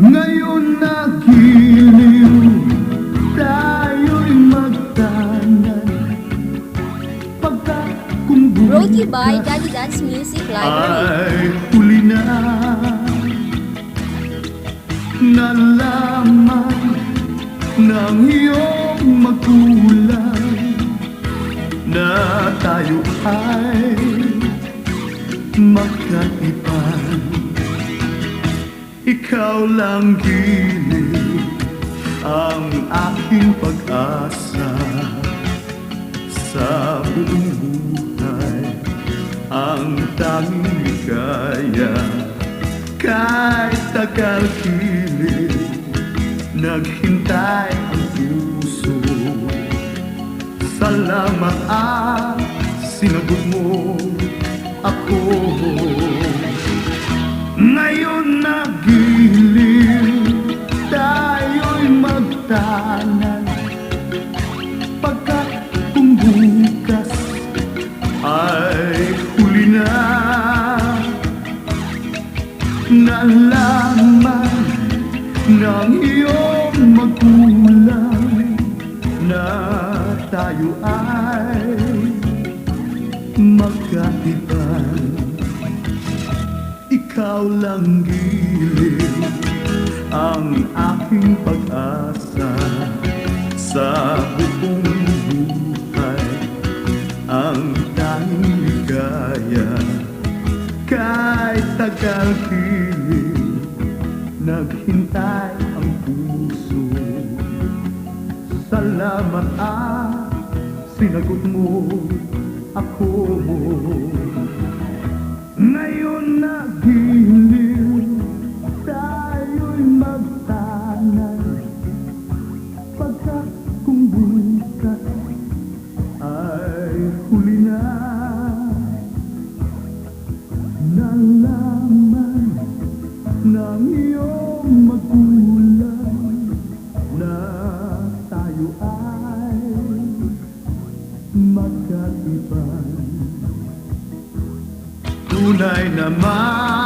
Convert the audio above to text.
Ngayon na giliw Tayo'y magtanan. Pagkat kung Brought you by Daddy Dad's Music Library. ay huli na. Nalaman ng iyong magulang Na tayo ay magkaiban Ikaw lang giliw ang aking pag-asa Sa buong buhay. Ang tanging ligaya Kahit tagal kilig Naghintay ang puso. Salamat at sinagot mo Ngayon na giliw Tayo'y magtanan. Pagkat kung bukas ay huli na. Nalaman ng iyong magulang Na tayo ay magkaiban Ikaw lang giliw ang aking pag-asa Sa buong buhay. Ang tanging ligaya Kahit tagal kilig Naghintay ang puso. Salamat at sinagot mo ako. Ngayon ay huli na. Nalaman ng iyong magulang Na tayo ay magkaiban Tunay naman